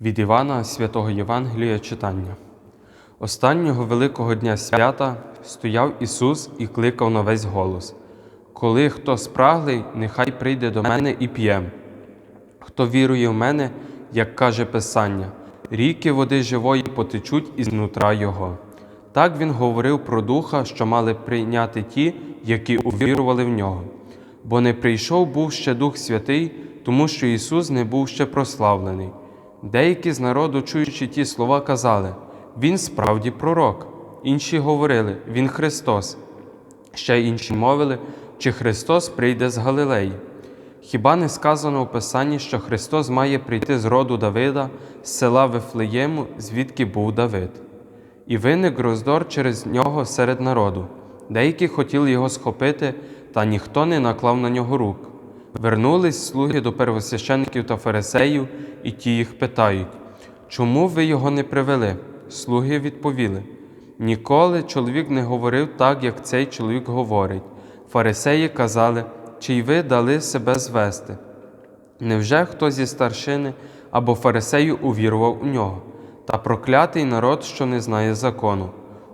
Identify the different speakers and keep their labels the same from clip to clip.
Speaker 1: Від Івана Святого Євангелія читання. Останнього великого дня свята стояв Ісус і кликав на весь голос: Коли хто спраглий, нехай прийде до мене і п'є. Хто вірує в мене, як каже Писання, ріки води живої потечуть із нутра Його. Так він говорив про духа, що мали прийняти ті, які увірували в нього. Бо не прийшов був ще Дух Святий, тому що Ісус не був ще прославлений. Деякі з народу, чуючи ті слова, казали: Він справді пророк. Інші говорили, Він Христос. Ще інші мовили, чи Христос прийде з Галилеї. Хіба не сказано у Писанні, що Христос має прийти з роду Давида, з села Вифлеєму, звідки був Давид? І виник роздор через нього серед народу. Деякі хотіли його схопити, та ніхто не наклав на нього рук. Вернулись слуги до первосвящеників та фарисеїв, і ті їх питають, чому ви його не привели? Слуги відповіли: Ніколи чоловік не говорив так, як цей чоловік говорить. Фарисеї казали, чи й ви дали себе звести? Невже хто зі старшини або фарисею увірував у нього? Та проклятий народ, що не знає закону.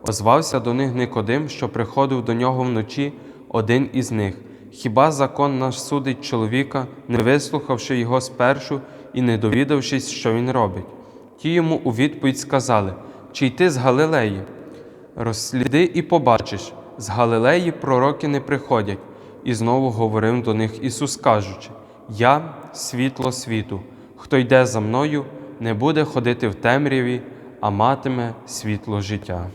Speaker 1: Озвався до них Никодим, що приходив до нього вночі, один із них. Хіба закон наш судить чоловіка, не вислухавши його спершу і не довідавшись, що він робить? Ті йому у відповідь сказали: Чи йти з Галилеї? Розсліди і побачиш, з Галилеї пророки не приходять. І знову говорив до них Ісус, кажучи: Я світло світу, хто йде за мною, не буде ходити в темряві, а матиме світло життя.